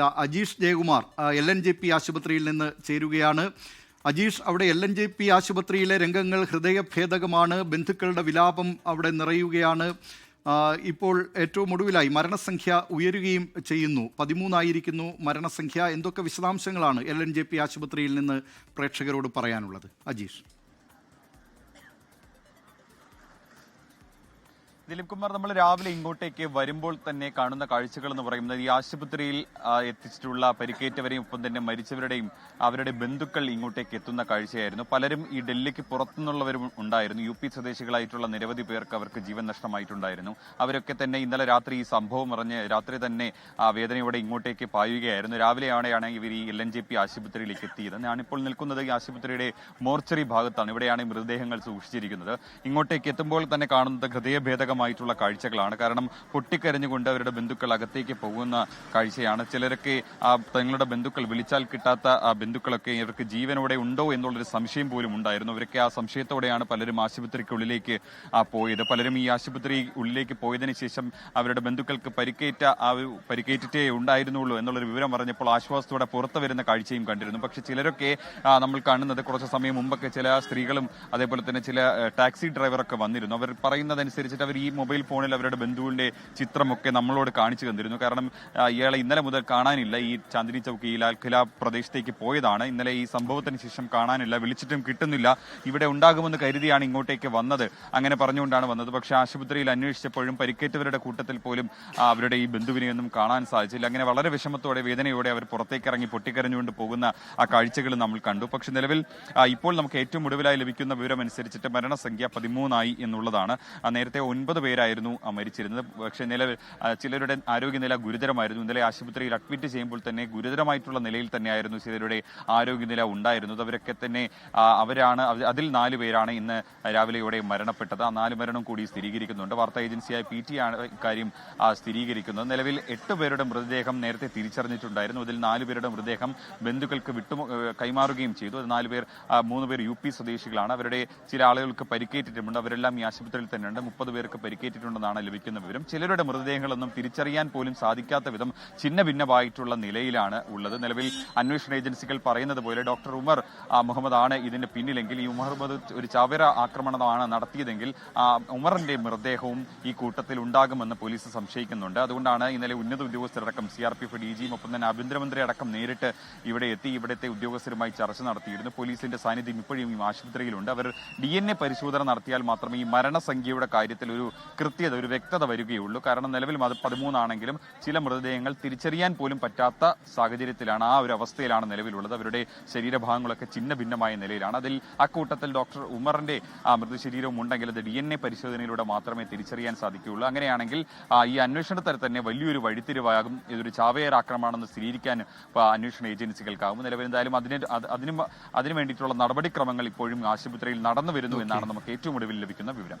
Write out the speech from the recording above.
Ajeesh Jayakumar L N J P ആശുപത്രിയിൽ നിന്ന് ചേരുകയാണ്. അജീഷ് അവിടെ എൽ എൻ ജെ പി ആശുപത്രിയിലെ രംഗങ്ങൾ ഹൃദയഭേദകമാണ് ബന്ധുക്കളുടെ വിലാപം അവിടെ നിറയുകയാണ്. ഇപ്പോൾ ഏറ്റവും ഒടുവിലായി മരണസംഖ്യ ഉയരുകയും ചെയ്യുന്നു. പതിമൂന്നായിരിക്കുന്നു മരണസംഖ്യ. എന്തൊക്കെ വിശദാംശങ്ങളാണ് എൽ എൻ ജെ പി ആശുപത്രിയിൽ നിന്ന് പ്രേക്ഷകരോട് പറയാനുള്ളത്? അജീഷ്. ദിലീപ് കുമാർ നമ്മൾ രാവിലെ ഇങ്ങോട്ടേക്ക് വരുമ്പോൾ തന്നെ കാണുന്ന കാഴ്ചകൾ എന്ന് പറയുന്നത് ഈ ആശുപത്രിയിൽ എത്തിച്ചിട്ടുള്ള പരിക്കേറ്റവരെയും ഒപ്പം തന്നെ മരിച്ചവരുടെയും അവരുടെ ബന്ധുക്കൾ ഇങ്ങോട്ടേക്ക് എത്തുന്ന കാഴ്ചയായിരുന്നു. പലരും ഈ ഡൽഹിക്ക് പുറത്തുനിന്നുള്ളവരും ഉണ്ടായിരുന്നു. യു പി സ്വദേശികളായിട്ടുള്ള നിരവധി പേർക്ക് അവർക്ക് ജീവൻ നഷ്ടമായിട്ടുണ്ടായിരുന്നു. അവരൊക്കെ തന്നെ ഇന്നലെ രാത്രി ഈ സംഭവം അറിഞ്ഞ് രാത്രി തന്നെ ആ വേദനയോടെ ഇങ്ങോട്ടേക്ക് പായുകയായിരുന്നു. രാവിലെയാണ് ഇവർ ഈ എൽ എൻ ജെ പി ആശുപത്രിയിലേക്ക് എത്തിയത്. ഞാനിപ്പോൾ നിൽക്കുന്നത് ഈ ആശുപത്രിയുടെ മോർച്ചറി ഭാഗത്താണ്. ഇവിടെയാണ് മൃതദേഹങ്ങൾ സൂക്ഷിച്ചിരിക്കുന്നത്. ഇങ്ങോട്ടേക്ക് എത്തുമ്പോൾ തന്നെ കാണുന്നത് ഹൃദയഭേദകമായിട്ടുള്ള കാഴ്ചകളാണ്. കാരണം പൊട്ടിക്കരഞ്ഞുകൊണ്ട് അവരുടെ ബന്ധുക്കൾ അകത്തേക്ക് പോകുന്ന കാഴ്ചയാണ്. ചിലരൊക്കെ തങ്ങളുടെ ബന്ധുക്കൾ വിളിച്ചാൽ കിട്ടാത്ത ആ ബന്ധുക്കളൊക്കെ ഇവർക്ക് ജീവനോടെ ഉണ്ടോ എന്നുള്ളൊരു സംശയം പോലും ഉണ്ടായിരുന്നു. അവരൊക്കെ ആ സംശയത്തോടെയാണ് പലരും ആശുപത്രിക്കുള്ളിലേക്ക് പോയത്. പലരും ഈ ആശുപത്രി ഉള്ളിലേക്ക് പോയതിനു ശേഷം അവരുടെ ബന്ധുക്കൾക്ക് പരിക്കേറ്റ ആ പരിക്കേറ്റിട്ടേ ഉണ്ടായിരുന്നുള്ളൂ എന്നുള്ളൊരു വിവരം പറഞ്ഞപ്പോൾ ആശ്വാസത്തോടെ പുറത്തു വരുന്ന കാഴ്ചയും കണ്ടിരുന്നു. പക്ഷെ ചിലരൊക്കെ നമ്മൾ കാണുന്നത് കുറച്ച് സമയം മുമ്പൊക്കെ ചില സ്ത്രീകളും അതേപോലെ തന്നെ ചില ടാക്സി ഡ്രൈവറൊക്കെ വന്നിരുന്നു. അവർ പറയുന്നതനുസരിച്ചിട്ട് അവർ ഈ മൊബൈൽ ഫോണിൽ അവരുടെ ബന്ധുവിന്റെ ചിത്രമൊക്കെ നമ്മളോട് കാണിച്ചു തന്നിരുന്നു. കാരണം ഇയാളെ ഇന്നലെ മുതൽ കാണാനില്ല. ഈ ചാന്ദിനി ചൗക്ക് ഈ ലാൽഖില പ്രദേശത്തേക്ക് പോയതാണ്. ഇന്നലെ ഈ സംഭവത്തിന് ശേഷം കാണാനില്ല വിളിച്ചിട്ടും കിട്ടുന്നില്ല. ഇവിടെ ഉണ്ടാകുമെന്ന് കരുതിയാണ് ഇങ്ങോട്ടേക്ക് വന്നത്. അങ്ങനെ പറഞ്ഞുകൊണ്ടാണ് വന്നത്. പക്ഷെ ആശുപത്രിയിൽ അന്വേഷിച്ചപ്പോഴും പരിക്കേറ്റവരുടെ കൂട്ടത്തിൽ പോലും അവരുടെ ഈ ബന്ധുവിനെയൊന്നും കാണാൻ സാധിച്ചില്ല. അങ്ങനെ വളരെ വിഷമത്തോടെ വേദനയോടെ അവർ പുറത്തേക്ക് ഇറങ്ങി പൊട്ടിക്കരഞ്ഞുകൊണ്ട് പോകുന്ന ആ കാഴ്ചകൾ നമ്മൾ കണ്ടു. പക്ഷെ നിലവിൽ ഇപ്പോൾ നമുക്ക് ഏറ്റവും ഒടുവിലായി ലഭിക്കുന്ന വിവരം അനുസരിച്ചിട്ട് മരണസംഖ്യ പതിമൂന്നായി എന്നുള്ളതാണ്. നേരത്തെ ഒൻപത് പേരായിരുന്നു ആ, മരിച്ചിരുന്നത്. പക്ഷേ നിലവിൽ ചിലരുടെ ആരോഗ്യനില ഗുരുതരമായിരുന്നു. ഇന്നലെ ആശുപത്രിയിൽ അഡ്മിറ്റ് ചെയ്യുമ്പോൾ തന്നെ ഗുരുതരമായിട്ടുള്ള നിലയിൽ തന്നെയായിരുന്നു ചിലരുടെ ആരോഗ്യനില ഉണ്ടായിരുന്നത്. അവരൊക്കെ തന്നെ അവരാണ് അതിൽ നാല് പേരാണ് ഇന്ന് രാവിലെയോടെ മരണപ്പെട്ടത്. ആ നാല് മരണം കൂടി സ്ഥിരീകരിക്കുന്നുണ്ട്. വാർത്താ ഏജൻസിയായ പി ടി ആണ് ഇക്കാര്യം സ്ഥിരീകരിക്കുന്നത്. നിലവിൽ എട്ട് പേരുടെ മൃതദേഹം നേരത്തെ തിരിച്ചറിഞ്ഞിട്ടുണ്ടായിരുന്നു. അതിൽ നാല് പേരുടെ മൃതദേഹം ബന്ധുക്കൾക്ക് വിട്ടു കൈമാറുകയും ചെയ്തു. അത് നാല് പേർ മൂന്ന് പേർ യു പി സ്വദേശികളാണ്. അവരുടെ ചില ആളുകൾക്ക് പരിക്കേറ്റിട്ടുമുണ്ട്. അവരെല്ലാം ഈ ആശുപത്രിയിൽ തന്നെയുണ്ട്. മുപ്പത് പേർക്ക് പരിക്കേറ്റിട്ടുണ്ടെന്നാണ് ലഭിക്കുന്ന വിവരം. ചിലരുടെ മൃതദേഹങ്ങളൊന്നും തിരിച്ചറിയാൻ പോലും സാധിക്കാത്ത വിധം ചിന്ന ഭിന്നമായിട്ടുള്ള നിലയിലാണ് ഉള്ളത്. നിലവിൽ അന്വേഷണ ഏജൻസികൾ പറയുന്നത് പോലെ ഡോക്ടർ ഉമർ മുഹമ്മദ് ആണ് ഇതിന് പിന്നിലെങ്കിൽ. ഈ ഉമർ മുഹമ്മദ് ഒരു ചവര ആക്രമണമാണ് നടത്തിയതെങ്കിൽ ഉമറിന്റെ മൃതദേഹവും ഈ കൂട്ടത്തിൽ ഉണ്ടാകുമെന്ന് പോലീസ് സംശയിക്കുന്നുണ്ട്. അതുകൊണ്ടാണ് ഇന്നലെ ഉന്നത ഉദ്യോഗസ്ഥരടക്കം C R P F D ജിയും ഒപ്പം തന്നെ ആഭ്യന്തരമന്ത്രി അടക്കം നേരിട്ട് ഇവിടെ എത്തി ഇവിടുത്തെ ഉദ്യോഗസ്ഥരുമായി ചർച്ച നടത്തിയിരുന്നു. പോലീസിന്റെ സാന്നിധ്യം ഇപ്പോഴും ഈ ആശുപത്രിയിലുണ്ട്. അവർ ഡി പരിശോധന നടത്തിയാൽ മാത്രമേ ഈ മരണസംഖ്യയുടെ കാര്യത്തിൽ ഒരു കൃത്യത ഒരു വ്യക്തത വരികയുള്ളൂ. കാരണം നിലവിൽ അത് പതിമൂന്നാണെങ്കിലും ചില മൃതദേഹങ്ങൾ തിരിച്ചറിയാൻ പോലും പറ്റാത്ത സാഹചര്യത്തിലാണ് ആ ഒരു അവസ്ഥയിലാണ് നിലവിലുള്ളത്. അവരുടെ ശരീരഭാഗങ്ങളൊക്കെ ചിന്ന ഭിന്നമായ നിലയിലാണ്. അതിൽ അക്കൂട്ടത്തിൽ ഡോക്ടർ ഉമറിന്റെ ആ മൃതശരീരവും ഉണ്ടെങ്കിൽ അത് ഡി എൻ എ പരിശോധനയിലൂടെ മാത്രമേ തിരിച്ചറിയാൻ സാധിക്കുകയുള്ളൂ. അങ്ങനെയാണെങ്കിൽ ഈ അന്വേഷണത്തിൽ തന്നെ വലിയൊരു വഴിത്തിരിവാകും. ഇതൊരു ചാവേർ ആക്രമണമാണെന്ന് സ്ഥിരീകരിക്കാൻ അന്വേഷണ ഏജൻസികൾക്കാവും നിലവിൽ എന്തായാലും അതിന് അത് അതിന് അതിന് വേണ്ടിയിട്ടുള്ള നടപടിക്രമങ്ങൾ ഇപ്പോഴും ആശുപത്രിയിൽ നടന്നു വരുന്നു എന്നാണ് നമുക്ക് ഏറ്റവും ഒടുവിൽ ലഭിക്കുന്ന വിവരം.